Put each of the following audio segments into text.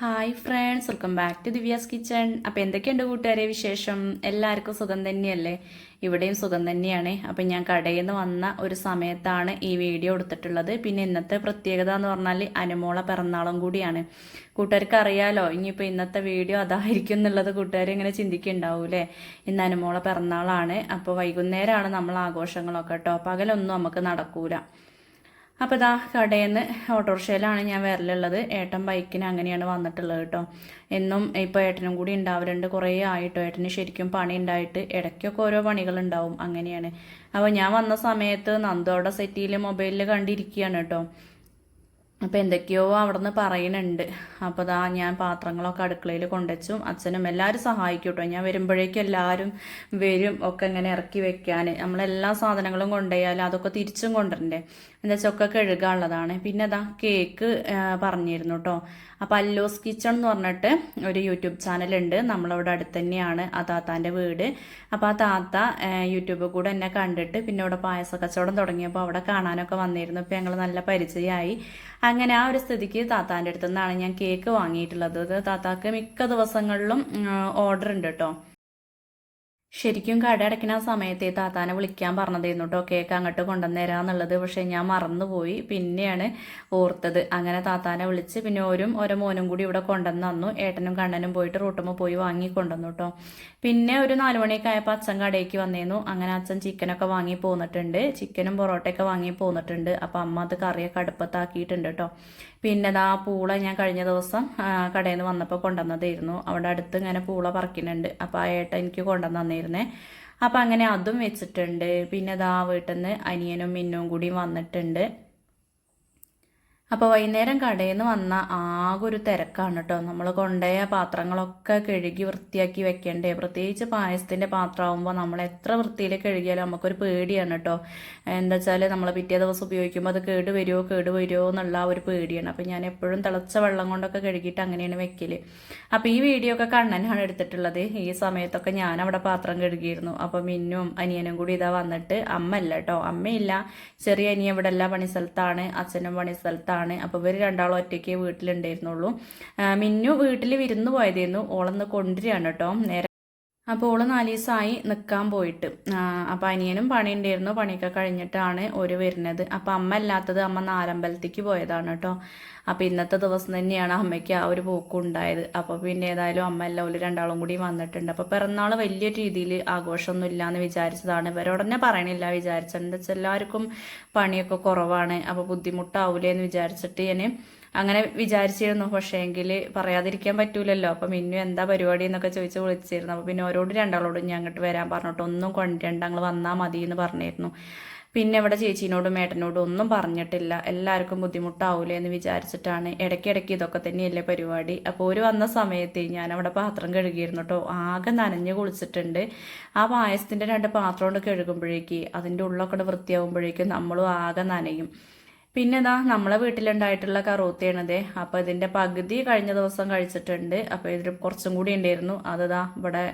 Hi friends welcome back to Divya's kitchen അപ്പോൾ എന്തൊക്കെയുണ്ട് കൂട്ടുകാരെ വിശേഷം? എല്ലാവർക്കും സുഖം തന്നെയല്ലേ? ഇവിടെയും സുഖം തന്നെയാണ്. അപ്പം ഞാൻ കടയിൽ നിന്ന് വന്ന ഒരു സമയത്താണ് ഈ വീഡിയോ എടുത്തിട്ടുള്ളത്. പിന്നെ ഇന്നത്തെ പ്രത്യേകത എന്ന് പറഞ്ഞാൽ അനുമോള പിറന്നാളും കൂടിയാണ്. കൂട്ടുകാർക്ക് അറിയാലോ ഇനിയിപ്പോൾ ഇന്നത്തെ വീഡിയോ അതായിരിക്കും എന്നുള്ളത് കൂട്ടുകാർ ഇങ്ങനെ ചിന്തിക്കുന്നുണ്ടാവൂലേ ഇന്ന് അനുമോള പിറന്നാളാണ്. അപ്പോൾ വൈകുന്നേരമാണ് നമ്മൾ ആഘോഷങ്ങളൊക്കെ കേട്ടോ. പകലൊന്നും നമുക്ക് നടക്കൂല. അപ്പോൾ ഇതാ കടയിൽ നിന്ന് ഓട്ടോറിക്ഷയിലാണ് ഞാൻ വരലുള്ളത്. ഏട്ടൻ ബൈക്കിന് അങ്ങനെയാണ് വന്നിട്ടുള്ളത് കേട്ടോ എന്നും ഇപ്പോൾ ഏട്ടനും കൂടി ഉണ്ടാവലുണ്ട്. കുറേ ആയിട്ടോ. ഏട്ടന് ശരിക്കും പണി ഉണ്ടായിട്ട് ഇടയ്ക്കൊക്കെ ഓരോ പണികൾ ഉണ്ടാവും. അങ്ങനെയാണ്. അപ്പോൾ ഞാൻ വന്ന സമയത്ത് നന്ദോടെ സെറ്റിയിൽ മൊബൈലിൽ കണ്ടിരിക്കുകയാണ് കേട്ടോ അപ്പോൾ എന്തൊക്കെയോ അവിടെ നിന്ന് പറയുന്നുണ്ട്. അപ്പോൾ ദാ ഞാൻ പാത്രങ്ങളൊക്കെ അടുക്കളയിൽ കൊണ്ടുവച്ചു. അച്ഛനും എല്ലാവരും സഹായിക്കും കേട്ടോ ഞാൻ വരുമ്പോഴേക്കും എല്ലാവരും വരും. ഒക്കെ ഇങ്ങനെ ഇറക്കി വെക്കാൻ. നമ്മളെല്ലാ സാധനങ്ങളും കൊണ്ടുപോയാലും അതൊക്കെ തിരിച്ചും കൊണ്ടുവരണ്ടേ? എന്താ വെച്ചാൽ കഴുകാനുള്ളതാണ്. പിന്നെ അതാ കേക്ക് പറഞ്ഞിരുന്നു കേട്ടോ അപ്പോൾ അല്ലോസ് കിച്ചൺ എന്ന് പറഞ്ഞിട്ട് ഒരു യൂട്യൂബ് ചാനൽ ഉണ്ട്. നമ്മളവിടെ അടുത്ത് തന്നെയാണ് ആ താത്താന്റെ വീട്. അപ്പോൾ ആ താത്ത യൂട്യൂബിൽ കൂടെ എന്നെ കണ്ടിട്ട് പിന്നെ അവിടെ പായസ കച്ചവടം തുടങ്ങിയപ്പോൾ അവിടെ കാണാനൊക്കെ വന്നിരുന്നു. ഇപ്പോൾ ഞങ്ങൾ നല്ല പരിചയമായി അങ്ങനെ ആ ഒരു സ്ഥിതിക്ക് താത്താന്റെ അടുത്തുനിന്നാണ് ഞാൻ കേക്ക് വാങ്ങിയിട്ടുള്ളത്. താത്താക്ക് മിക്ക ദിവസങ്ങളിലും ഓർഡർ ഉണ്ട് കേട്ടോ ശരിക്കും കട അടയ്ക്കുന്ന സമയത്ത് താത്താനെ വിളിക്കാൻ പറഞ്ഞതായിരുന്നു കേട്ടോ കേക്ക് അങ്ങോട്ട് കൊണ്ടുവന്നേരാന്നുള്ളത് പക്ഷേ ഞാൻ മറന്നുപോയി. പിന്നെയാണ് ഓർത്തത്. അങ്ങനെ താത്താനെ വിളിച്ച് പിന്നെ ഓരും ഓരോ മോനും കൂടി ഇവിടെ കൊണ്ടുവന്ന് തന്നു. ഏട്ടനും കണ്ണനും പോയിട്ട് റൂട്ടുമ്പോൾ പോയി വാങ്ങി കൊണ്ടുവന്നു കേട്ടോ പിന്നെ ഒരു നാല് മണിയൊക്കെ ആയപ്പോൾ അച്ഛൻ കടയിലേക്ക് വന്നിരുന്നു അങ്ങനെ അച്ഛൻ ചിക്കനൊക്കെ വാങ്ങി പോന്നിട്ടുണ്ട്. ചിക്കനും പൊറോട്ടയൊക്കെ വാങ്ങി പോന്നിട്ടുണ്ട്. അപ്പോൾ അമ്മ അത് കറിയൊക്കെ അടുപ്പത്താക്കിയിട്ടുണ്ട് കേട്ടോ പിന്നെ ആ പൂള ഞാൻ കഴിഞ്ഞ ദിവസം കടയിൽ നിന്ന് വന്നപ്പോൾ കൊണ്ടുവന്നതായിരുന്നു. അവിടെ അടുത്ത് ഇങ്ങനെ പൂള പറിക്കുന്നുണ്ട്. അപ്പോൾ ആ ഏട്ടൻ എനിക്ക് കൊണ്ടുവന്ന് തന്നിരുന്നേ അപ്പം അങ്ങനെ അതും വെച്ചിട്ടുണ്ട്. പിന്നെ ദാ വീട്ടിൽ നിന്ന് അനിയനും മിന്നും കൂടി വന്നിട്ടുണ്ട്. അപ്പോൾ വൈകുന്നേരം കടയിൽ നിന്ന് വന്ന ആകെ ഒരു തിരക്കാണ് കേട്ടോ നമ്മൾ കൊണ്ടുപോയ പാത്രങ്ങളൊക്കെ കഴുകി വൃത്തിയാക്കി വെക്കണ്ടേ. പ്രത്യേകിച്ച് പായസത്തിന്റെ പാത്രമാകുമ്പോൾ നമ്മൾ എത്ര വൃത്തിയിൽ കഴുകിയാലും നമുക്കൊരു പേടിയാണ് കേട്ടോ എന്താ വെച്ചാൽ നമ്മൾ പിറ്റേ ദിവസം ഉപയോഗിക്കുമ്പോൾ അത് കേട് വരുമോ കേട് വരുമോ എന്നുള്ള ഒരു പേടിയാണ്. അപ്പോൾ ഞാൻ എപ്പോഴും തിളച്ച വെള്ളം കൊണ്ടൊക്കെ കഴുകിയിട്ട് അങ്ങനെയാണ് വെക്കൽ അപ്പോൾ ഈ വീഡിയോ ഒക്കെ കണ്ണനാണ് എടുത്തിട്ടുള്ളത്. ഈ സമയത്തൊക്കെ ഞാൻ അവിടെ പാത്രം കഴുകിയിരുന്നു. അപ്പോൾ മിന്നും അനിയനും കൂടി ഇതാ വന്നിട്ട് അമ്മല്ല കേട്ടോ അമ്മയില്ല. ചെറിയ അനിയൻ ഇവിടെ എല്ലാ പണി സ്ഥലത്താണ് അച്ഛനും പണിസ്ഥലത്താണ്. ആണ്. അപ്പോൾ ഇവർ രണ്ടാളും ഒറ്റയ്ക്ക് വീട്ടിലുണ്ടായിരുന്നുള്ളൂ. മിന്നു വീട്ടിൽ വിരുന്ന് പോയതായിരുന്നു. ഓളന്ന് കൊണ്ടുവരികയാണ് കേട്ടോ. നേരെ അപ്പോൾ ഓൾ നാല് ദിവസമായി നിൽക്കാൻ പോയിട്ട് അപ്പോൾ അനിയനും പണി ഉണ്ടായിരുന്നു പണിയൊക്കെ കഴിഞ്ഞിട്ടാണ് ഒരു വരുന്നത്. അപ്പോൾ അമ്മ അല്ലാത്തത് അമ്മ നാലമ്പലത്തേക്ക് പോയതാണ് കേട്ടോ അപ്പോൾ ഇന്നത്തെ ദിവസം തന്നെയാണ് അമ്മയ്ക്ക് ആ ഒരു പോക്കുണ്ടായത് അപ്പോൾ പിന്നെ ഏതായാലും അമ്മ എല്ലാം ഒരു രണ്ടാളും കൂടി വന്നിട്ടുണ്ട്. അപ്പോൾ പിറന്നാൾ വലിയ രീതിയിൽ ആഘോഷമൊന്നും ഇല്ലയെന്ന് വിചാരിച്ചതാണ്. ഇവരോടന്നെ പറയണില്ല വിചാരിച്ചിട്ടുണ്ട് എല്ലാവർക്കും പണിയൊക്കെ കുറവാണ് അപ്പോൾ ബുദ്ധിമുട്ടാവൂലേ എന്ന് വിചാരിച്ചിട്ട് ഞാൻ അങ്ങനെ വിചാരിച്ചിരുന്നു. പക്ഷേ എങ്കിൽ പറയാതിരിക്കാൻ പറ്റൂലല്ലോ. അപ്പം മിന്നു എന്താ പരിപാടി എന്നൊക്കെ ചോദിച്ച് വിളിച്ചിരുന്നു. അപ്പോൾ പിന്നെ ഓരോട് രണ്ടാളോടും ഞാൻ അങ്ങോട്ട് വരാൻ പറഞ്ഞിട്ട് ഒന്നും കൊണ്ടുവരണ്ട ഞങ്ങൾ വന്നാൽ മതി എന്ന് പറഞ്ഞിരുന്നു. പിന്നെ ഇവിടെ ചേച്ചീനോടും ഏട്ടനോടും ഒന്നും പറഞ്ഞിട്ടില്ല. എല്ലാവർക്കും ബുദ്ധിമുട്ടാവൂലേ എന്ന് വിചാരിച്ചിട്ടാണ്. ഇടയ്ക്കിടയ്ക്ക് ഇതൊക്കെ തന്നെയല്ലേ പരിപാടി. അപ്പോൾ ഒരു വന്ന സമയത്ത് ഞാൻ അവിടെ പാത്രം കഴുകിയിരുന്നു കേട്ടോ ആകെ നനഞ്ഞ് കുളിച്ചിട്ടുണ്ട്. ആ പായസത്തിന്റെ രണ്ട് പാത്രം കൊണ്ട് കഴുകുമ്പോഴേക്ക് അതിന്റെ ഉള്ളൊക്കെ വൃത്തിയാകുമ്പോഴേക്കും നമ്മളും ആകെ നനയും. പിന്നെ ഇതാ നമ്മളെ വീട്ടിലുണ്ടായിട്ടുള്ള കറൂത്തയാണതേ. അപ്പോൾ ഇതിന്റെ പകുതി കഴിഞ്ഞ ദിവസം കഴിച്ചിട്ടുണ്ട്. അപ്പോൾ ഇതിൽ കുറച്ചും കൂടി ഉണ്ടായിരുന്നു. അതിതാ ഇവിടെ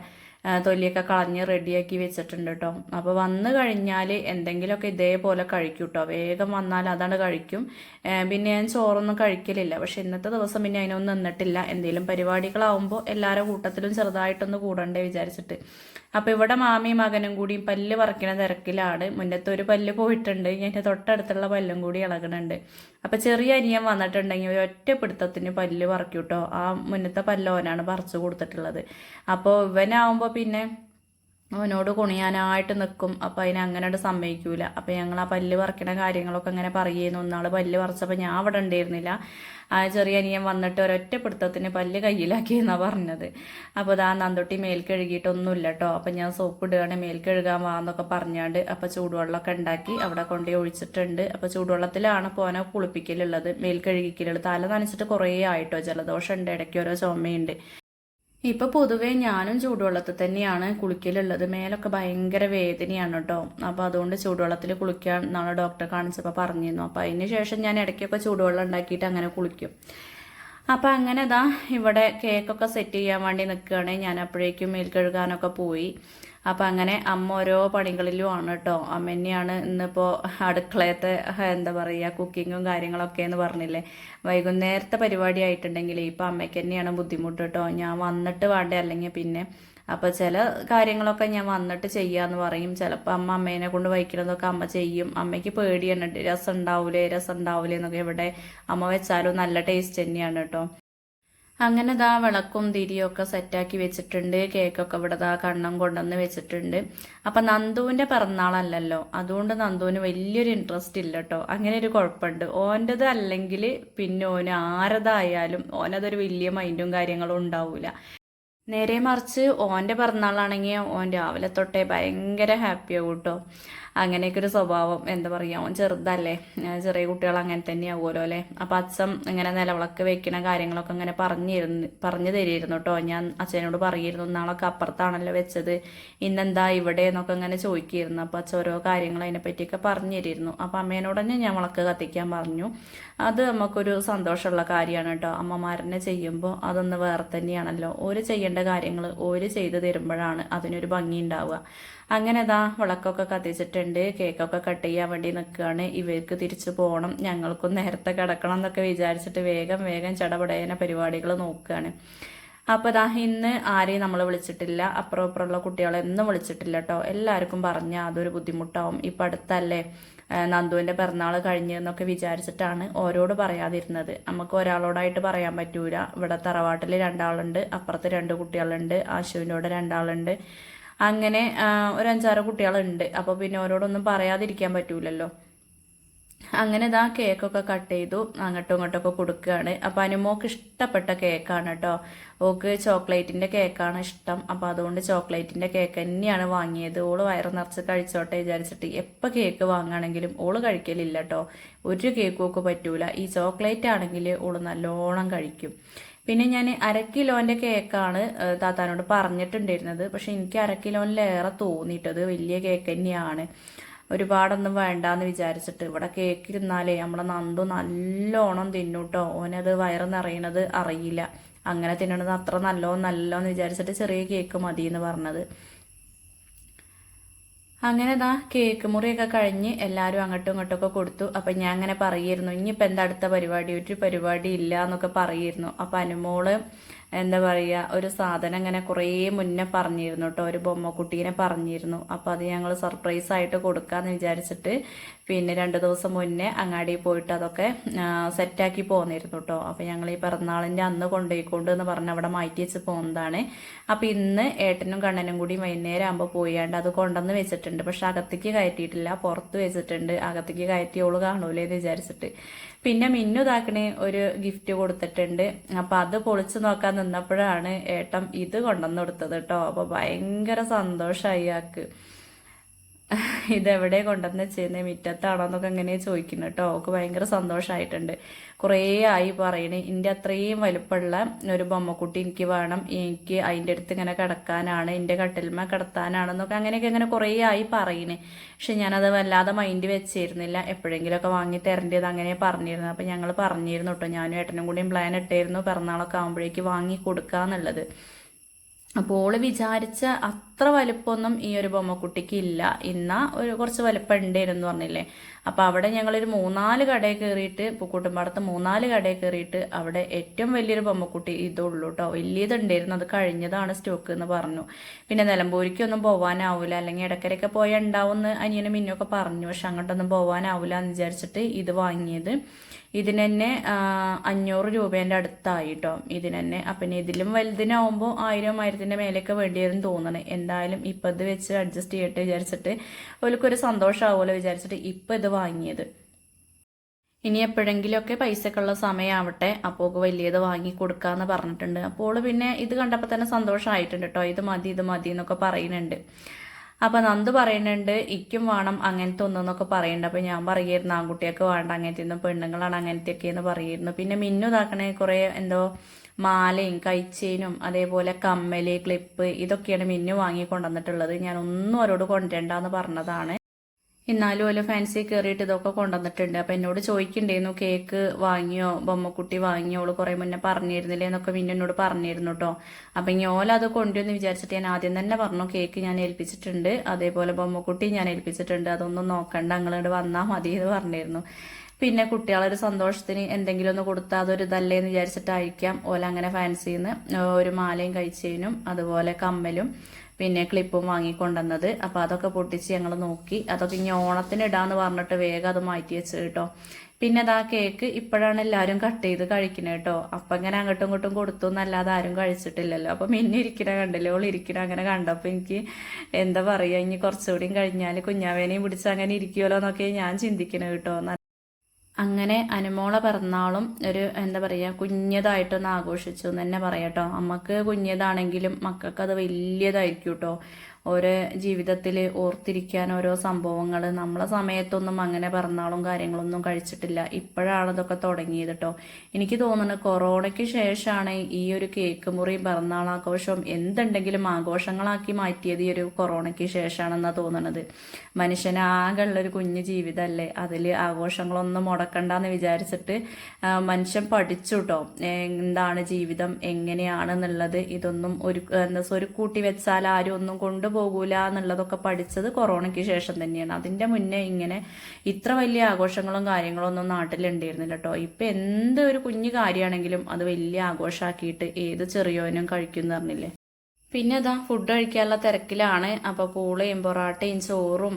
തൊലിയൊക്കെ കളഞ്ഞ് റെഡിയാക്കി വെച്ചിട്ടുണ്ട് കേട്ടോ അപ്പോൾ വന്നു കഴിഞ്ഞാൽ എന്തെങ്കിലുമൊക്കെ ഇതേപോലെ കഴിക്കും കേട്ടോ വേഗം വന്നാൽ അതാണ് കഴിക്കും. പിന്നെ ഞാൻ ചോറൊന്നും കഴിക്കലില്ല. പക്ഷെ ഇന്നത്തെ ദിവസം പിന്നെ അതിനൊന്നും നിന്നിട്ടില്ല. എന്തെങ്കിലും പരിപാടികളാവുമ്പോൾ എല്ലാവരുടെ കൂട്ടത്തിലും ചെറുതായിട്ടൊന്ന് കൂടണ്ടേ വിചാരിച്ചിട്ട്. അപ്പോൾ ഇവിടെ മാമിയും മകനും കൂടി പല്ല് പറിക്കണ തിരക്കിലാണ്. മുന്നത്തെ ഒരു പല്ല് പോയിട്ടുണ്ട്. എന്റെ തൊട്ടടുത്തുള്ള പല്ലും കൂടി ഇളകണുണ്ട്. അപ്പോൾ ചെറിയ അനിയൻ വന്നിട്ടുണ്ടെങ്കിൽ ഒറ്റ പിടുത്തത്തിന് പല്ല് പറിക്കൂട്ടോ ആ മുന്നത്തെ പല്ലോനാണ് പറിച്ചു കൊടുത്തിട്ടുള്ളത്. അപ്പോൾ ഇവനാവുമ്പോൾ പിന്നെ അവനോട് കുണിയാനായിട്ട് നിൽക്കും അപ്പം അതിനെ അങ്ങനെ സമ്മതിക്കൂല. അപ്പം ഞങ്ങൾ ആ പല്ല് പറിക്കണ കാര്യങ്ങളൊക്കെ അങ്ങനെ പറയുന്നു. ഒന്നാൾ പല്ല് പറിച്ചപ്പോൾ ഞാൻ അവിടെ ഉണ്ടായിരുന്നില്ല. ആ ചെറിയ അനിയൻ വന്നിട്ട് ഒരൊറ്റ പിടുത്തത്തിന് പല്ല് കയ്യിലാക്കി എന്നാണ് പറഞ്ഞത്. അപ്പോൾ ഇതാ നന്തൊട്ടി മേൽ കഴുകിയിട്ടൊന്നുമില്ല കേട്ടോ അപ്പം ഞാൻ സോപ്പ് ഇടുകയാണ് മേൽ കഴുകാൻ വാന്നൊക്കെ പറഞ്ഞാണ്ട് അപ്പോൾ ചൂടുവെള്ളമൊക്കെ ഉണ്ടാക്കി അവിടെ കൊണ്ടുപോയി ഒഴിച്ചിട്ടുണ്ട്. അപ്പോൾ ചൂടുവെള്ളത്തിലാണ് പോനെ കുളിപ്പിക്കലുള്ളത് മേൽ കഴുകിക്കലുള്ളത്. തല നനച്ചിട്ട് കുറേ ആയിട്ടോ? ജലദോഷം ഉണ്ട് ഇടയ്ക്ക് ഓരോ ചുമയുണ്ട്. ഇപ്പൊ പൊതുവേ ഞാനും ചൂടുവെള്ളത്തിൽ തന്നെയാണ് കുളിക്കലുള്ളത്. മേലൊക്കെ ഭയങ്കര വേദനയാണ് കേട്ടോ അപ്പോൾ അതുകൊണ്ട് ചൂടുവെള്ളത്തിൽ കുളിക്കാൻ നാളെ ഡോക്ടറെ കാണിച്ചപ്പോൾ പറഞ്ഞിരുന്നു. അപ്പൊ അതിന് ശേഷം ഞാൻ ഇടയ്ക്കൊക്കെ ചൂടുവെള്ളം ഉണ്ടാക്കിയിട്ട് അങ്ങനെ കുളിക്കും. അപ്പൊ അങ്ങനെ ഇതാ ഇവിടെ കേക്കൊക്കെ സെറ്റ് ചെയ്യാൻ വേണ്ടി നിൽക്കുകയാണെങ്കിൽ ഞാൻ അപ്പോഴേക്കും മേൽ കഴുകാനൊക്കെ പോയി. അപ്പം അങ്ങനെ അമ്മ ഓരോ പണികളിലും ആണ് കേട്ടോ അമ്മ തന്നെയാണ് ഇന്നിപ്പോൾ അടുക്കളയത്തെ എന്താ പറയുക കുക്കിങ്ങും കാര്യങ്ങളൊക്കെ എന്ന് പറഞ്ഞില്ലേ. വൈകുന്നേരത്തെ പരിപാടി ആയിട്ടുണ്ടെങ്കിൽ ഇപ്പം അമ്മയ്ക്ക് തന്നെയാണ് ബുദ്ധിമുട്ട് കേട്ടോ ഞാൻ വന്നിട്ട് വേണ്ടേ? അല്ലെങ്കിൽ പിന്നെ അപ്പോൾ ചില കാര്യങ്ങളൊക്കെ ഞാൻ വന്നിട്ട് ചെയ്യാന്ന് പറയും. ചിലപ്പോൾ അമ്മ അമ്മേനെ കൊണ്ട് വഹിക്കണതൊക്കെ അമ്മ ചെയ്യും. അമ്മയ്ക്ക് പേടിയാണ്. രസം ഉണ്ടാവൂലേ? രസം ഉണ്ടാവൂലേ എന്നൊക്കെ ഇവിടെ അമ്മ വെച്ചാലും നല്ല ടേസ്റ്റ് തന്നെയാണ് കേട്ടോ അങ്ങനെ ദാ വിളക്കും തിരിയും ഒക്കെ സെറ്റാക്കി വെച്ചിട്ടുണ്ട്. കേക്കൊക്കെ ഇവിടെ ദാ കണ്ണം കൊണ്ടുവന്ന് വെച്ചിട്ടുണ്ട്. അപ്പൊ നന്ദുവിന്റെ പിറന്നാളല്ലല്ലോ. അതുകൊണ്ട് നന്ദുവിന് വലിയൊരു ഇൻട്രസ്റ്റ് ഇല്ല കേട്ടോ അങ്ങനെ ഒരു കുഴപ്പമുണ്ട്. ഓന്റെത് അല്ലെങ്കിൽ പിന്നെ ഓന് ആരതായാലും ഓനതൊരു വലിയ മൈൻഡും കാര്യങ്ങളും ഉണ്ടാവൂല. നേരെ മറിച്ച് ഓന്റെ പിറന്നാളാണെങ്കിൽ ഓൻ രാവിലെ തൊട്ടേ ഭയങ്കര ഹാപ്പിയാവും കേട്ടോ അങ്ങനെയൊക്കെ ഒരു സ്വഭാവം എന്താ പറയുക ചെറുതല്ലേ ചെറിയ കുട്ടികൾ അങ്ങനെ തന്നെയാവുമല്ലോ അല്ലേ? അപ്പം അച്ഛൻ ഇങ്ങനെ നിലവിളക്ക് വെക്കുന്ന കാര്യങ്ങളൊക്കെ ഇങ്ങനെ പറഞ്ഞിരുന്നു പറഞ്ഞു തരിയിരുന്നു കേട്ടോ. ഞാൻ അച്ഛനോട് പറയുന്നു നാളൊക്കെ അപ്പുറത്താണല്ലോ വെച്ചത്. ഇന്നെന്താ ഇവിടെ? എന്നൊക്കെ ഇങ്ങനെ ചോദിക്കുമായിരുന്നു അപ്പം അച്ഛൻ ഓരോ കാര്യങ്ങൾ അതിനെ പറ്റിയൊക്കെ പറഞ്ഞു തരിയിരുന്നു അപ്പം അമ്മേനോട് തന്നെ ഞാൻ വിളക്ക് കത്തിക്കാൻ പറഞ്ഞു. അത് നമുക്കൊരു സന്തോഷമുള്ള കാര്യമാണ് കേട്ടോ. അമ്മമാരനെ ചെയ്യുമ്പോൾ അതൊന്ന് വേറെ തന്നെയാണല്ലോ. ഓര് ചെയ്യേണ്ട കാര്യങ്ങൾ ഓര് ചെയ്തു തരുമ്പോഴാണ് അതിനൊരു ഭംഗി ഉണ്ടാവുക. അങ്ങനെ ഇതാ വിളക്കൊക്കെ കത്തിച്ചിട്ടുണ്ട് കേക്കൊക്കെ കട്ട് ചെയ്യാൻ വേണ്ടി നിൽക്കുകയാണ് ഇവർക്ക് തിരിച്ചു പോകണം ഞങ്ങൾക്കും നേരത്തെ കിടക്കണം എന്നൊക്കെ വിചാരിച്ചിട്ട് വേഗം വേഗം ചടപടേന പരിപാടികൾ നോക്കുകയാണ് അപ്പോൾ ഇതാ ഇന്ന് ആരെയും നമ്മൾ വിളിച്ചിട്ടില്ല. അപ്പുറം അപ്പുറമുള്ള കുട്ടികളെ ഒന്നും വിളിച്ചിട്ടില്ല കേട്ടോ എല്ലാവർക്കും പറഞ്ഞാൽ അതൊരു ബുദ്ധിമുട്ടാവും. ഇപ്പം അടുത്തല്ലേ നന്ദുവിന്റെ പിറന്നാൾ കഴിഞ്ഞെന്നൊക്കെ വിചാരിച്ചിട്ടാണ് ഓരോട് പറയാതിരുന്നത്. നമുക്ക് ഒരാളോടായിട്ട് പറയാൻ പറ്റൂല. ഇവിടെ തറവാട്ടിൽ രണ്ടാളുണ്ട്. അപ്പുറത്ത് രണ്ട് കുട്ടികളുണ്ട്. ആശുവിന്റെ കൂടെ രണ്ടാളുണ്ട്. അങ്ങനെ ഒരു അഞ്ചാറ് കുട്ടികളുണ്ട്. അപ്പോൾ പിന്നെ അവരോടൊന്നും പറയാതിരിക്കാൻ പറ്റൂലല്ലോ. അങ്ങനെ ഇതാ കേക്കൊക്കെ കട്ട് ചെയ്തു. അങ്ങോട്ടും ഇങ്ങോട്ടൊക്കെ കൊടുക്കുകയാണ്. അപ്പം അനുമോക്ക് ഇഷ്ടപ്പെട്ട കേക്കാണ് കേട്ടോ. ഓക്ക് ചോക്ലേറ്റിന്റെ കേക്കാണ് ഇഷ്ടം. അപ്പൊ അതുകൊണ്ട് ചോക്ലേറ്റിന്റെ കേക്ക് തന്നെയാണ് വാങ്ങിയത്. ഓൾ വയറ് നിറച്ച് കഴിച്ചോട്ടെ വിചാരിച്ചിട്ട് എപ്പോൾ കേക്ക് വാങ്ങുകയാണെങ്കിലും ഓൾ കഴിക്കലില്ല കേട്ടോ. ഒരു കേക്കും ഒക്കെ പറ്റൂല. ഈ ചോക്ലേറ്റ് ആണെങ്കിൽ ഓൾ നല്ലോണം കഴിക്കും. പിന്നെ ഞാൻ അര കിലോന്റെ കേക്കാണ് താത്താനോട് പറഞ്ഞിട്ടുണ്ടായിരുന്നത്. പക്ഷെ എനിക്ക് അര കിലോനിലേറെ തോന്നിയിട്ടത് വലിയ കേക്ക് തന്നെയാണ്. ഒരുപാടൊന്നും വേണ്ടാന്ന് വിചാരിച്ചിട്ട് ഇവിടെ കേക്കിരുന്നാലേ നമ്മളെ നന്ദു നല്ലോണം തിന്നൂട്ടോ. ഓനത് വയറ് നിറയണത് അറിയില്ല. അങ്ങനെ തിന്നണത് അത്ര നല്ലോ നല്ലോന്ന് വിചാരിച്ചിട്ട് ചെറിയ കേക്ക് മതി എന്ന് പറഞ്ഞത്. അങ്ങനെ ദാ കേക്ക് മുറിയൊക്കെ കഴിഞ്ഞ് എല്ലാവരും അങ്ങോട്ടും ഇങ്ങോട്ടൊക്കെ കൊടുത്തു. അപ്പം ഞാൻ അങ്ങനെ പറയായിരുന്നു ഇനിയിപ്പോൾ എന്താ അടുത്ത പരിപാടി? ഒരു പരിപാടി ഇല്ല എന്നൊക്കെ പറയായിരുന്നു അപ്പം അനുമോൾ എന്താ പറയുക ഒരു സാധനം ഇങ്ങനെ കുറേ മുന്നേ പറഞ്ഞിരുന്നു കേട്ടോ ഒരു ബൊമ്മക്കുട്ടീനെ പറഞ്ഞിരുന്നു. അപ്പോൾ അത് ഞങ്ങൾ സർപ്രൈസ് ആയിട്ട് കൊടുക്കാമെന്ന് വിചാരിച്ചിട്ട് പിന്നെ രണ്ട് ദിവസം മുന്നേ അങ്ങാടിയിൽ പോയിട്ട് അതൊക്കെ സെറ്റാക്കി പോന്നിരുന്നു കേട്ടോ അപ്പോൾ ഞങ്ങൾ ഈ പിറന്നാളിന്റെ അന്ന് കൊണ്ടുപോയിക്കൊണ്ട് എന്ന് പറഞ്ഞ് അവിടെ മാറ്റി വെച്ച് പോകുന്നതാണ് അപ്പോൾ ഇന്ന് ഏട്ടനും കണ്ണനും കൂടി വൈകുന്നേരം ആകുമ്പോൾ പോയാണ്ട് അത് കൊണ്ടുവന്ന് വെച്ചിട്ടുണ്ട്. പക്ഷെ അകത്തേക്ക് കയറ്റിയിട്ടില്ല പുറത്ത് വെച്ചിട്ടുണ്ട്. അകത്തേക്ക് കയറ്റിയോൾ കാണൂലേ എന്ന് വിചാരിച്ചിട്ട്. പിന്നെ മിന്നു ഒരു ഗിഫ്റ്റ് കൊടുത്തിട്ടുണ്ട്. അപ്പം അത് പൊളിച്ചു നോക്കാൻ നിന്നപ്പോഴാണ് ഏട്ടം ഇത് കൊണ്ടുവന്ന് കൊടുത്തത് കേട്ടോ. അപ്പോൾ ഭയങ്കര സന്തോഷമായി ആക്ക്. ഇതെവിടെ കൊണ്ടുവന്ന് ചെയ്യുന്നത് മിറ്റത്താണോ എന്നൊക്കെ അങ്ങനെ ചോദിക്കുന്നു കേട്ടോ. അവൾക്ക് ഭയങ്കര സന്തോഷമായിട്ടുണ്ട് കുറേ ആയി പറയണേ. എന്റെ അത്രയും വലുപ്പമുള്ള ഒരു ബൊമ്മക്കുട്ടി എനിക്ക് വേണം. എനിക്ക് അതിന്റെ അടുത്ത് ഇങ്ങനെ കിടക്കാനാണ്. എന്റെ കട്ടിൽമ കിടത്താനാണെന്നൊക്കെ അങ്ങനെയൊക്കെ അങ്ങനെ കുറേ ആയി പറയണേ. പക്ഷെ ഞാനത് വല്ലാതെ മൈൻഡ് വെച്ചിരുന്നില്ല. എപ്പോഴെങ്കിലുമൊക്കെ വാങ്ങി തരേണ്ടത് അങ്ങനെ പറഞ്ഞിരുന്നു. അപ്പം ഞങ്ങൾ പറഞ്ഞിരുന്നു കേട്ടോ. ഞാനും ഏട്ടനും കൂടിയും പ്ലാൻ ഇട്ടായിരുന്നു പിറന്നാളൊക്കെ ആകുമ്പോഴേക്ക് വാങ്ങി കൊടുക്കാന്നുള്ളത്. അപ്പോൾ ഓൾ വിചാരിച്ച അത്ര വലുപ്പമൊന്നും ഈ ഒരു ബൊമ്മക്കുട്ടിക്ക് ഇല്ല. ഇന്ന ഒരു കുറച്ച് വലുപ്പം ഉണ്ടായിരുന്നു പറഞ്ഞില്ലേ. അപ്പോൾ അവിടെ ഞങ്ങളൊരു മൂന്നാൽ കടയിൽ കയറിയിട്ട് പൂക്കൂട്ടുംപാടത്ത് മൂന്നാൽ കടയിൽ കയറിയിട്ട് അവിടെ ഏറ്റവും വലിയൊരു ബൊമ്മക്കുട്ടി ഇതുള്ളൂ കേട്ടോ വലിയതുണ്ടായിരുന്നു അത് കഴിഞ്ഞതാണ് സ്റ്റോക്ക് എന്ന് പറഞ്ഞു. പിന്നെ നിലമ്പൂരിക്കൊന്നും പോകാനാവില്ല അല്ലെങ്കിൽ ഇടയ്ക്കിടയ്ക്ക് പോയാൽ ഉണ്ടാവും എന്ന് അനിയനും മിന്നൊക്കെ പറഞ്ഞു. പക്ഷെ അങ്ങോട്ടൊന്നും പോകാനാവില്ല എന്ന് വിചാരിച്ചിട്ട് ഇത് വാങ്ങിയത്. ഇതിന് തന്നെ അഞ്ഞൂറ് രൂപേന്റെ അടുത്തായി കേട്ടോ ഇതിന് തന്നെ അപ്പം ഇതിലും വലുതിനാവുമ്പോൾ ആയിരം ആയിരത്തിന്റെ മേലെയൊക്കെ വേണ്ടി വരും തോന്നണേ. എന്തായാലും ഇപ്പം ഇത് വെച്ച് അഡ്ജസ്റ്റ് ചെയ്യട്ടെ വിചാരിച്ചിട്ട് അവർക്കൊരു സന്തോഷമാവുമല്ലോ വിചാരിച്ചിട്ട് ഇപ്പം ഇത് വാങ്ങിയത്. ഇനി എപ്പോഴെങ്കിലുമൊക്കെ പൈസക്കുള്ള സമയമാവട്ടെ അപ്പോൾ വലിയത് വാങ്ങി കൊടുക്കാന്ന് പറഞ്ഞിട്ടുണ്ട്. അപ്പോൾ പിന്നെ ഇത് കണ്ടപ്പോൾ തന്നെ സന്തോഷമായിട്ടുണ്ട് കേട്ടോ ഇത് മതി ഇത് മതി എന്നൊക്കെ പറയുന്നുണ്ട് അപ്പം നന്ദു പറയുന്നുണ്ട് ഇക്കും വേണം അങ്ങനത്തെ ഒന്നെന്നൊക്കെ പറയുന്നുണ്ട് അപ്പോൾ ഞാൻ പറയായിരുന്നു ആൺകുട്ടിയൊക്കെ വേണ്ട അങ്ങനത്തെ ഒന്നും പെണ്ണുങ്ങളാണ് അങ്ങനത്തെയൊക്കെ എന്ന് പറയുന്നു പിന്നെ മിന്നു ഇതാക്കണേ കുറേ എന്തോ മാലയും കൈച്ചേനും അതേപോലെ കമ്മൽ ക്ലിപ്പ് ഇതൊക്കെയാണ് മിന്നു വാങ്ങി കൊണ്ടുവന്നിട്ടുള്ളത് ഞാൻ ഒന്നും അവരോട് കൊണ്ടുവരണ്ടെന്ന് പറഞ്ഞതാണ്. എന്നാലും ഓല ഫാൻസി കയറിയിട്ട് ഇതൊക്കെ കൊണ്ടുവന്നിട്ടുണ്ട്. അപ്പം എന്നോട് ചോദിക്കണ്ടായിരുന്നു കേക്ക് വാങ്ങിയോ? ബൊമ്മക്കുട്ടി വാങ്ങിയോ? അവൾ കുറേ മുന്നേ പറഞ്ഞിരുന്നില്ലേ എന്നൊക്കെ പിന്നെ എന്നോട് പറഞ്ഞിരുന്നു കേട്ടോ അപ്പം ഇനി ഓല അത് കൊണ്ടുവന്ന് വിചാരിച്ചിട്ട് ഞാൻ ആദ്യം തന്നെ പറഞ്ഞു കേക്ക് ഞാൻ ഏൽപ്പിച്ചിട്ടുണ്ട് അതേപോലെ ബൊമ്മക്കുട്ടി ഞാൻ ഏൽപ്പിച്ചിട്ടുണ്ട് അതൊന്നും നോക്കണ്ട അങ്ങോട്ട് വന്നാ മതി എന്ന് പറഞ്ഞിരുന്നു. പിന്നെ കുട്ടികളൊരു സന്തോഷത്തിന് എന്തെങ്കിലും ഒന്ന് കൊടുത്താൽ അതൊരു ഇതല്ലേ എന്ന് വിചാരിച്ചിട്ടായിരിക്കാം ഓല അങ്ങനെ ഫാൻസിന്ന് ഒരു മാലയും കഴിച്ചതിനും അതുപോലെ കമ്മലും പിന്നെ ക്ലിപ്പും വാങ്ങിക്കൊണ്ടുവന്നത് അപ്പോൾ അതൊക്കെ പൊട്ടിച്ച് ഞങ്ങൾ നോക്കി. അതൊക്കെ ഇനി ഓണത്തിന് ഇടാന്ന് പറഞ്ഞിട്ട് വേഗം അത് മാറ്റി വെച്ച് കേട്ടോ. പിന്നെ അതാ കേക്ക് ഇപ്പോഴാണ് എല്ലാവരും കട്ട് ചെയ്ത് കഴിക്കുന്നത് കേട്ടോ. അപ്പം ഇങ്ങനെ അങ്ങോട്ടും ഇങ്ങോട്ടും കൊടുത്തു എന്നല്ലാതെ ആരും കഴിച്ചിട്ടില്ലല്ലോ. അപ്പം മിന്നി ഇരിക്കണ കണ്ടല്ലോ? ഓൾ ഇരിക്കണ അങ്ങനെ കണ്ടപ്പോൾ എനിക്ക് എന്താ പറയുക ഇനി കുറച്ചുകൂടിയും കഴിഞ്ഞാൽ കുഞ്ഞാവേനെയും പിടിച്ച് അങ്ങനെ ഇരിക്കുമല്ലോ എന്നൊക്കെ ഞാൻ ചിന്തിക്കണേ കേട്ടോ. അങ്ങനെ അനുമോളെ പിറന്നാളും ഒരു എന്താ പറയുക കുഞ്ഞതായിട്ടൊന്ന് ആഘോഷിച്ചു എന്ന് തന്നെ പറയാം കേട്ടോ അമ്മയ്ക്ക് കുഞ്ഞതാണെങ്കിലും മക്കൾക്ക് അത് വലിയതായിരിക്കും കേട്ടോ ഓരോ ജീവിതത്തിൽ ഓർത്തിരിക്കാൻ ഓരോ സംഭവങ്ങൾ നമ്മളെ സമയത്തൊന്നും അങ്ങനെ പിറന്നാളും കാര്യങ്ങളൊന്നും കഴിച്ചിട്ടില്ല. ഇപ്പോഴാണ് ഇതൊക്കെ തുടങ്ങിയത് കേട്ടോ എനിക്ക് തോന്നുന്നത് കൊറോണയ്ക്ക് ശേഷമാണ് ഈ ഒരു കേക്ക് മുറി പിറന്നാൾ ആഘോഷം എന്തുണ്ടെങ്കിലും ആഘോഷങ്ങളാക്കി മാറ്റിയത് ഈ ഒരു കൊറോണയ്ക്ക് ശേഷമാണെന്നാണ് തോന്നുന്നത് മനുഷ്യനാകെ ഉള്ളൊരു കുഞ്ഞു ജീവിതമല്ലേ അതിൽ ആഘോഷങ്ങളൊന്നും മുടക്കണ്ടെന്ന് വിചാരിച്ചിട്ട് മനുഷ്യൻ പഠിച്ചു കേട്ടോ എന്താണ് ജീവിതം? എങ്ങനെയാണെന്നുള്ളത് ഇതൊന്നും ഒരു എന്താ ഒരു കൂട്ടി വെച്ചാൽ ആരും ഒന്നും കൊണ്ടു പോകൂല എന്നുള്ളതൊക്കെ പഠിച്ചത് കൊറോണയ്ക്ക് ശേഷം തന്നെയാണ്. അതിന്റെ മുന്നേ ഇങ്ങനെ ഇത്ര വലിയ ആഘോഷങ്ങളും കാര്യങ്ങളും ഒന്നും നാട്ടിലുണ്ടായിരുന്നില്ല കേട്ടോ ഇപ്പം എന്ത് ഒരു കുഞ്ഞു കാര്യമാണെങ്കിലും അത് വലിയ ആഘോഷമാക്കിയിട്ട് ഏത് ചെറിയോനും കഴിക്കും എന്ന് പറഞ്ഞില്ലേ? പിന്നെ അതാ ഫുഡ് കഴിക്കാനുള്ള തിരക്കിലാണ്. അപ്പോൾ പൂളയും പൊറാട്ടയും ചോറും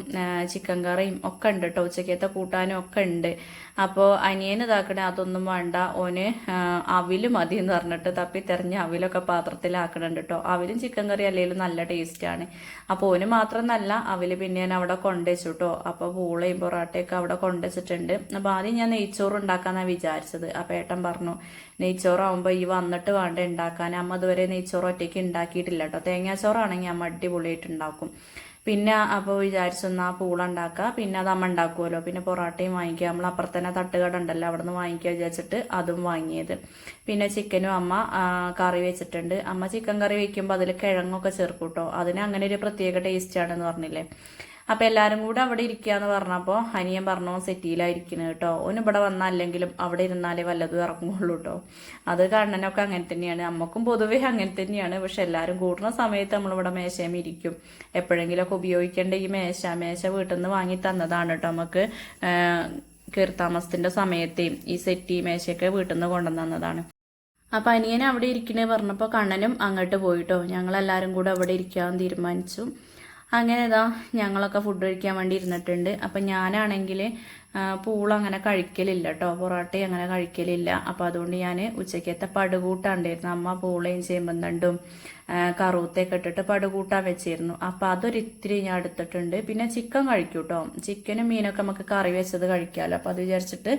ചിക്കൻ കറിയും ഒക്കെ ഉണ്ട് കേട്ടോ ഉച്ചക്കത്തെ കൂട്ടാനും ഒക്കെ ഉണ്ട്. അപ്പോൾ അനിയന് ഇതാക്കണേ അതൊന്നും വേണ്ട. ഓന് അവിൽ മതി എന്ന് പറഞ്ഞിട്ട് തപ്പി തിരഞ്ഞ് അവിലൊക്കെ പാത്രത്തിലാക്കണുണ്ട് കേട്ടോ അവിലും ചിക്കൻ കറി അല്ലെങ്കിലും നല്ല ടേസ്റ്റാണ് അപ്പോൾ ഓന് മാത്രം നല്ല അവിൽ പിന്നെ ഞാൻ അവിടെ കൊണ്ടുവച്ചു കേട്ടോ അപ്പോൾ പൂളയും പൊറാട്ടയൊക്കെ അവിടെ കൊണ്ടുവച്ചിട്ടുണ്ട്. അപ്പോൾ ആദ്യം ഞാൻ നെയ്ച്ചോറ് ഉണ്ടാക്കാന്നാണ് വിചാരിച്ചത്. അപ്പോൾ ഏട്ടൻ പറഞ്ഞു നെയ്ച്ചോറാവുമ്പോൾ ഈ വന്നിട്ട് വേണ്ട ഉണ്ടാക്കാൻ? അമ്മ ഇതുവരെ നെയ്ച്ചോറ് ഒറ്റയ്ക്ക് ഉണ്ടാക്കിയിട്ടില്ല കേട്ടോ. തേങ്ങാച്ചോറാണെങ്കിൽ അമ്മ അടിപൊളിയായിട്ട് ഉണ്ടാക്കും പിന്നെ അപ്പോൾ വിചാരിച്ചൊന്ന് ആ പൂള പിന്നെ അത് അമ്മ ഉണ്ടാക്കുമല്ലോ പിന്നെ പൊറോട്ടയും വാങ്ങിക്കുക. നമ്മൾ അപ്പുറത്തന്നെ തട്ടുകട ഉണ്ടല്ലോ അവിടെ നിന്ന് വാങ്ങിക്കുക വിചാരിച്ചിട്ട് അതും വാങ്ങിയത്. പിന്നെ ചിക്കനും അമ്മ കറി വെച്ചിട്ടുണ്ട്. അമ്മ ചിക്കൻ കറി വെക്കുമ്പോൾ അതിൽ കിഴങ്ങൊക്കെ ചേർക്കും കേട്ടോ അതിന് അങ്ങനെ ഒരു പ്രത്യേക ടേസ്റ്റ് ആണെന്ന് പറഞ്ഞില്ലേ. അപ്പം എല്ലാരും കൂടെ അവിടെ ഇരിക്കുക എന്ന് പറഞ്ഞപ്പോൾ അനിയൻ പറഞ്ഞു സെറ്റിയിലായിരിക്കുന്നത് കേട്ടോ. ഓന് ഇവിടെ വന്നല്ലെങ്കിലും അവിടെ ഇരുന്നാലേ വല്ലതും ഇറങ്ങുള്ളൂ കേട്ടോ അത് കണ്ണനൊക്കെ അങ്ങനെ തന്നെയാണ്. നമുക്കും പൊതുവേ അങ്ങനെ തന്നെയാണ്. പക്ഷെ എല്ലാരും കൂടുന്ന സമയത്ത് നമ്മളിവിടെ മേശയും ഇരിക്കും. എപ്പോഴെങ്കിലുമൊക്കെ ഉപയോഗിക്കേണ്ട ഈ മേശ മേശ വീട്ടിൽ നിന്ന് വാങ്ങി തന്നതാണ് കേട്ടോ നമുക്ക് കീർത്താമസത്തിന്റെ സമയത്തെയും ഈ സെറ്റി മേശയൊക്കെ വീട്ടിൽ നിന്ന് കൊണ്ടുവന്നതാണ് അപ്പൊ അനിയൻ അവിടെ ഇരിക്കണേ പറഞ്ഞപ്പോൾ കണ്ണനും അങ്ങോട്ട് പോയിട്ടോ ഞങ്ങളെല്ലാവരും കൂടെ അവിടെ ഇരിക്കാൻ തീരുമാനിച്ചു. അങ്ങനെ ഇതാ ഞങ്ങളൊക്കെ ഫുഡ് കഴിക്കാൻ വേണ്ടി ഇരുന്നിട്ടുണ്ട്. അപ്പം ഞാനാണെങ്കിൽ പൂള അങ്ങനെ കഴിക്കലില്ല കേട്ടോ പൊറോട്ടയും അങ്ങനെ കഴിക്കലില്ല. അപ്പം അതുകൊണ്ട് ഞാൻ ഉച്ചക്കത്തെ പടുകൂട്ടാണ്ടായിരുന്നു. അമ്മ പൂളയും ചേമ്പന്തണ്ടും കറുത്തൊക്കെ ഇട്ടിട്ട് പടുകൂട്ടാൻ വെച്ചിരുന്നു. അപ്പം അതൊരിത്തിരി ഞാൻ എടുത്തിട്ടുണ്ട്. പിന്നെ ചിക്കൻ കഴിക്കും കേട്ടോ ചിക്കനും മീനൊക്കെ നമുക്ക് കറി വെച്ചത് കഴിക്കാമല്ലോ അപ്പം അത് വിചാരിച്ചിട്ട്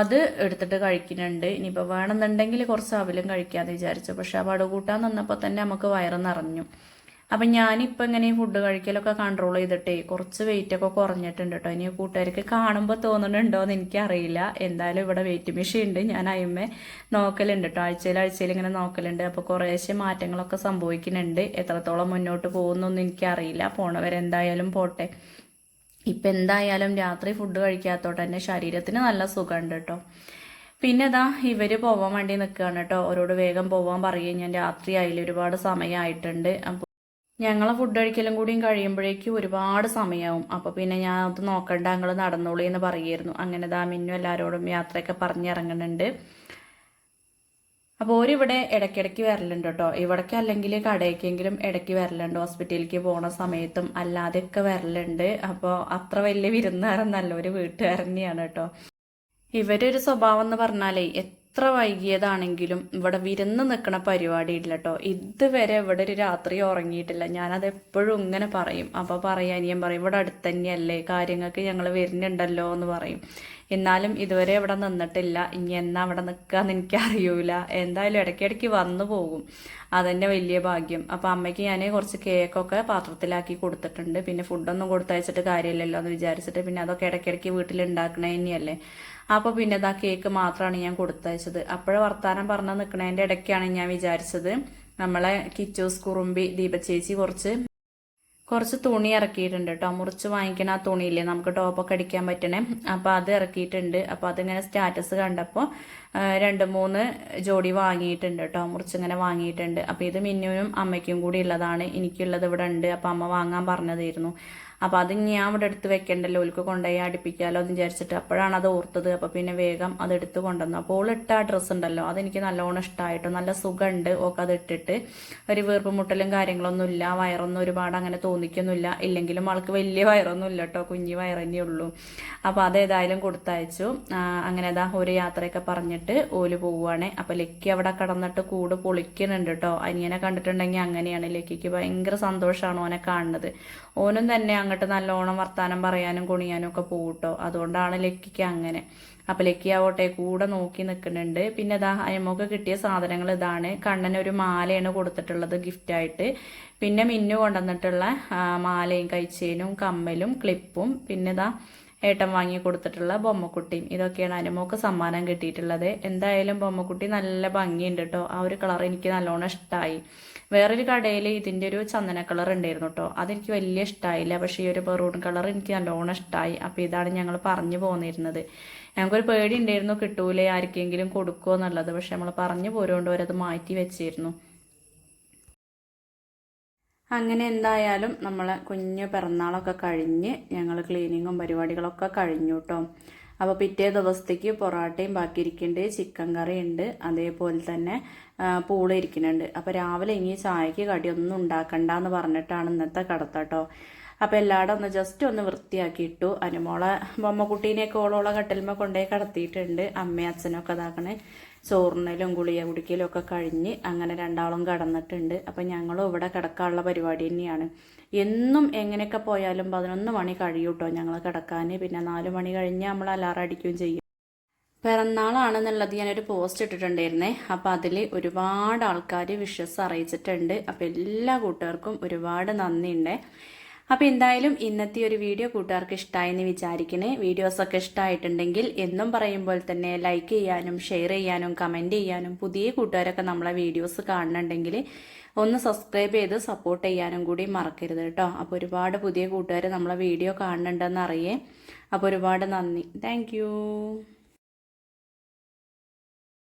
അത് എടുത്തിട്ട് കഴിക്കുന്നുണ്ട്. ഇനിയിപ്പോൾ വേണമെന്നുണ്ടെങ്കിൽ കുറച്ച് അവലും കഴിക്കാമെന്ന് വിചാരിച്ചു. പക്ഷെ ആ പടുകൂട്ടാൻ നിന്നപ്പോൾ തന്നെ നമുക്ക് വയറ് നിറഞ്ഞു. അപ്പം ഞാനിപ്പോൾ ഇങ്ങനെ ഫുഡ് കഴിക്കലൊക്കെ കൺട്രോൾ ചെയ്തിട്ടേ കുറച്ച് വെയിറ്റ് ഒക്കെ കുറഞ്ഞിട്ടുണ്ട് കേട്ടോ ഇനി കൂട്ടുകാർക്ക് കാണുമ്പോൾ തോന്നുന്നുണ്ടോ എന്ന് എനിക്കറിയില്ല. എന്തായാലും ഇവിടെ വെയിറ്റ് മെഷീൻ ഉണ്ട്. ഞാൻ അയിമേ നോക്കലുണ്ട് കേട്ടോ ആഴ്ചയിൽ ആഴ്ചയിൽ ഇങ്ങനെ നോക്കലുണ്ട്. അപ്പോൾ കുറേശ്ശെ മാറ്റങ്ങളൊക്കെ സംഭവിക്കുന്നുണ്ട്. എത്രത്തോളം മുന്നോട്ട് പോകുന്നൊന്നും എനിക്കറിയില്ല. പോണവരെ എന്തായാലും പോട്ടെ. ഇപ്പം എന്തായാലും രാത്രി ഫുഡ് കഴിക്കാത്തോട്ട് എന്റെ ശരീരത്തിന് നല്ല സുഖമുണ്ട് കേട്ടോ പിന്നെ ഇതാ ഇവർ പോവാൻ വേണ്ടി നിൽക്കുകയാണ് കേട്ടോ അവരോട് വേഗം പോവാൻ പറയുകയും ഞാൻ രാത്രി ആയില്ല ഒരുപാട് സമയമായിട്ടുണ്ട് അപ്പോൾ ഞങ്ങളെ ഫുഡ് കഴിക്കലും കൂടിയും കഴിയുമ്പോഴേക്കും ഒരുപാട് സമയമാവും അപ്പോൾ പിന്നെ ഞാൻ അത് നോക്കണ്ട ഞങ്ങൾ നടന്നോളൂ എന്ന് പറയായിരുന്നു അങ്ങനെ ദാ മിന്നു എല്ലാവരോടും യാത്രയൊക്കെ പറഞ്ഞിറങ്ങുന്നുണ്ട് അപ്പോൾ ഓരിവിടെ ഇടയ്ക്കിടയ്ക്ക് വരലുണ്ട് കേട്ടോ. ഇവിടേക്ക് അല്ലെങ്കിൽ കടയ്ക്കെങ്കിലും ഇടയ്ക്ക് വരലുണ്ട്. ഹോസ്പിറ്റലിലേക്ക് പോണ സമയത്തും അല്ലാതെയൊക്കെ വരലുണ്ട്. അപ്പോൾ അത്ര വലിയ വിരുന്നുകാരൻ നല്ലൊരു വീട്ടുകാരനെയാണ് കേട്ടോ. ഇവരൊരു സ്വഭാവം എന്ന് പറഞ്ഞാലേ എത്ര വൈകിയതാണെങ്കിലും ഇവിടെ വിരുന്ന് നിൽക്കണ പരിപാടി ഇല്ല കേട്ടോ ഇതുവരെ ഇവിടെ ഒരു രാത്രി ഉറങ്ങിയിട്ടില്ല. ഞാനത് എപ്പോഴും ഇങ്ങനെ പറയും. അപ്പോൾ പറയാൻ ഞാൻ പറയും ഇവിടെ അടുത്ത് തന്നെയല്ലേ കാര്യങ്ങൾക്ക് ഞങ്ങൾ വരുന്നുണ്ടല്ലോ എന്ന് പറയും. എന്നാലും ഇതുവരെ ഇവിടെ നിന്നിട്ടില്ല. ഇനി എന്നാ അവിടെ നിൽക്കാന്ന് എനിക്കറിയൂല. എന്തായാലും ഇടയ്ക്കിടയ്ക്ക് വന്നു പോകും. അതെന്നെ വലിയ ഭാഗ്യം. അപ്പം അമ്മയ്ക്ക് ഞാൻ കുറച്ച് കേക്കൊക്കെ പാത്രത്തിലാക്കി കൊടുത്തിട്ടുണ്ട്. പിന്നെ ഫുഡൊന്നും കൊടുത്തയച്ചിട്ട് കാര്യമില്ലല്ലോ എന്ന് വിചാരിച്ചിട്ട് പിന്നെ അതൊക്കെ ഇടയ്ക്കിടയ്ക്ക് വീട്ടിൽ ഉണ്ടാക്കണേ തന്നെയല്ലേ? അപ്പോൾ പിന്നെ ഇതാ കേക്ക് മാത്രമാണ് ഞാൻ കൊടുത്തയച്ചത്. അപ്പോഴ വർത്താനം പറഞ്ഞു നിൽക്കണതിന്റെ ഇടയ്ക്കാണ് ഞാൻ വിചാരിച്ചത്. നമ്മളെ കിച്ചൂസ് കുറുമ്പി ദീപചേച്ചി കുറച്ച് കുറച്ച് തുണി ഇറക്കിയിട്ടുണ്ട് കേട്ടോ. മുറിച്ച് വാങ്ങിക്കണ ആ തുണിയില്ലേ? നമുക്ക് ടോപ്പൊക്കെ അടിക്കാൻ പറ്റണേ. അപ്പോൾ അത് ഇറക്കിയിട്ടുണ്ട്. അപ്പോൾ അതിങ്ങനെ സ്റ്റാറ്റസ് കണ്ടപ്പോൾ രണ്ട് മൂന്ന് ജോഡി വാങ്ങിയിട്ടുണ്ട് കേട്ടോ. മുറിച്ചിങ്ങനെ വാങ്ങിയിട്ടുണ്ട്. അപ്പോൾ ഇത് മിന്നുവിനും അമ്മയ്ക്കും കൂടി ഉള്ളതാണ്. എനിക്കുള്ളത് ഇവിടെ ഉണ്ട്. അപ്പോൾ അമ്മ വാങ്ങാൻ പറഞ്ഞതായിരുന്നു. അപ്പോൾ അത് ഞാൻ ഇവിടെ എടുത്ത് വെക്കണ്ടല്ലോ. ഓൽക്ക് കൊണ്ടുപോയി അടുപ്പിക്കാമല്ലോ എന്ന് വിചാരിച്ചിട്ട് അപ്പോഴാണ് അത് ഓർത്തത്. അപ്പോൾ പിന്നെ വേഗം അത് എടുത്ത് കൊണ്ടുവന്നു. അപ്പോൾ ഓൾ ഇട്ട ഡ്രസ്സ് ഉണ്ടല്ലോ അതെനിക്ക് നല്ലോണം ഇഷ്ടമായിട്ടു നല്ല സുഖമുണ്ട് ഓക്കെ അത് ഇട്ടിട്ട്. ഒരു വീർപ്പ് മുട്ടലും കാര്യങ്ങളൊന്നും ഇല്ല വയറൊന്നും ഒരുപാട് അങ്ങനെ തോന്നിക്കൊന്നുമില്ല. ഇല്ലെങ്കിലും ആൾക്ക് വലിയ വയറൊന്നും ഇല്ല കേട്ടോ കുഞ്ഞി വയറന്നേ ഉള്ളൂ. അപ്പോൾ അത് ഏതായാലും കൊടുത്തയച്ചു. അങ്ങനെ അതാ ഒരു യാത്രയൊക്കെ പറഞ്ഞിട്ട് ഓൽ പോവുകയാണ് അപ്പോൾ ലക്കി അവിടെ കടന്നിട്ട് കൂട് പൊളിക്കുന്നുണ്ട് കേട്ടോ അനിയനെ കണ്ടിട്ടുണ്ടെങ്കിൽ അങ്ങനെയാണ് ലക്കിക്ക് ഭയങ്കര സന്തോഷമാണ് ഓനെ കാണുന്നത്. ഓനും തന്നെ അങ്ങോട്ട് നല്ലോണം വർത്താനം പറയാനും കുണിയാനും ഒക്കെ പോകട്ടോ അതുകൊണ്ടാണ് ലക്കിക്ക് അങ്ങനെ. അപ്പം ലക്കി ആവട്ടെ കൂടെ നോക്കി നിൽക്കുന്നുണ്ട്. പിന്നെ ഇതാ അയമ്മൊക്കെ കിട്ടിയ സാധനങ്ങൾ ഇതാണ്. കണ്ണന് ഒരു മാലയാണ് കൊടുത്തിട്ടുള്ളത് ഗിഫ്റ്റായിട്ട് പിന്നെ മിന്നു കൊണ്ടുവന്നിട്ടുള്ള മാലയും കൈച്ചേനും കമ്മലും ക്ലിപ്പും പിന്നെ ഇതാ ഏട്ടൻ വാങ്ങി കൊടുത്തിട്ടുള്ള ബൊമ്മക്കുട്ടിയും. ഇതൊക്കെയാണ് അനുമോക്ക് സമ്മാനം കിട്ടിയിട്ടുള്ളത്. എന്തായാലും ബൊമ്മക്കുട്ടി നല്ല ഭംഗിയുണ്ട് കേട്ടോ ആ ഒരു കളർ എനിക്ക് നല്ലോണം ഇഷ്ടമായി വേറൊരു കടയിൽ ഇതിന്റെ ഒരു ചന്ദന കളർ ഉണ്ടായിരുന്നു കേട്ടോ അതെനിക്ക് വലിയ ഇഷ്ടമായില്ല പക്ഷേ ഈ ഒരു മെറൂൺ കളർ എനിക്ക് നല്ലോണം ഇഷ്ടമായി അപ്പോൾ ഇതാണ് ഞങ്ങൾ പറഞ്ഞു പോന്നിരുന്നത്. ഞങ്ങൾക്കൊരു പേടി ഉണ്ടായിരുന്നു കിട്ടൂലേ ആർക്കെങ്കിലും കൊടുക്കുമോ എന്നുള്ളത്. പക്ഷെ നമ്മൾ പറഞ്ഞു പോരുകൊണ്ട് അവരത് മാറ്റി വെച്ചിരുന്നു. അങ്ങനെ എന്തായാലും നമ്മൾ കുഞ്ഞ് പിറന്നാളൊക്കെ കഴിഞ്ഞ് ഞങ്ങൾ ക്ലീനിങ്ങും പരിപാടികളൊക്കെ കഴിഞ്ഞു കേട്ടോ അപ്പോൾ പിറ്റേ ദിവസത്തേക്ക് പൊറോട്ടയും ബാക്കി ഇരിക്കുന്നുണ്ട് ചിക്കൻ കറി ഉണ്ട് അതേപോലെ തന്നെ പൂള ഇരിക്കുന്നുണ്ട്. അപ്പോൾ രാവിലെ ഇനി ചായക്ക് കടിയൊന്നും ഉണ്ടാക്കണ്ട എന്ന് പറഞ്ഞിട്ടാണ് ഇന്നത്തെ കടത്തട്ടോ അപ്പോൾ എല്ലായിടും ഒന്ന് ജസ്റ്റ് ഒന്ന് വൃത്തിയാക്കി ഇട്ടു. അനുമോളെ ബൊമ്മക്കുട്ടീനെയൊക്കെ ഓളോളെ കട്ടിൽമ കൊണ്ടുപോയി കടത്തിയിട്ടുണ്ട്. അമ്മയും അച്ഛനൊക്കെ ഇതാക്കണേ. ചോറിനലും ഗുളിക കുടിക്കലും ഒക്കെ കഴിഞ്ഞ് അങ്ങനെ രണ്ടാളും കടന്നിട്ടുണ്ട്. അപ്പം ഞങ്ങളും ഇവിടെ കിടക്കാനുള്ള പരിപാടി തന്നെയാണ്. എന്നും എങ്ങനെയൊക്കെ പോയാലും പതിനൊന്ന് മണി കഴിയും കേട്ടോ ഞങ്ങൾ കിടക്കാൻ പിന്നെ നാല് മണി കഴിഞ്ഞ് നമ്മൾ അലാറം അടിക്കുകയും ചെയ്യും. പിറന്നാളാണെന്നുള്ളത് ഞാനൊരു പോസ്റ്റ് ഇട്ടിട്ടുണ്ടായിരുന്നേ. അപ്പം അതിൽ ഒരുപാട് ആൾക്കാർ വിഷസ് അറിയിച്ചിട്ടുണ്ട്. അപ്പം എല്ലാ കൂട്ടുകാർക്കും ഒരുപാട് നന്ദിയുണ്ട്. അപ്പോൾ എന്തായാലും ഇന്നത്തെ ഒരു വീഡിയോ കൂട്ടുകാർക്ക് ഇഷ്ടമായെന്ന് വിചാരിക്കണേ. വീഡിയോസൊക്കെ ഇഷ്ടമായിട്ടുണ്ടെങ്കിൽ എന്നും പറയുമ്പോൾ തന്നെ ലൈക്ക് ചെയ്യാനും ഷെയർ ചെയ്യാനും കമന്റ് ചെയ്യാനും പുതിയ കൂട്ടുകാരൊക്കെ നമ്മളെ വീഡിയോസ് കാണുന്നുണ്ടെങ്കിൽ ഒന്ന് സബ്സ്ക്രൈബ് ചെയ്ത് സപ്പോർട്ട് ചെയ്യാനും കൂടി മറക്കരുത് കേട്ടോ. അപ്പോൾ ഒരുപാട് പുതിയ കൂട്ടുകാർ നമ്മളെ വീഡിയോ കാണുന്നുണ്ടെന്ന് അറിയേ. അപ്പോൾ ഒരുപാട് നന്ദി. താങ്ക്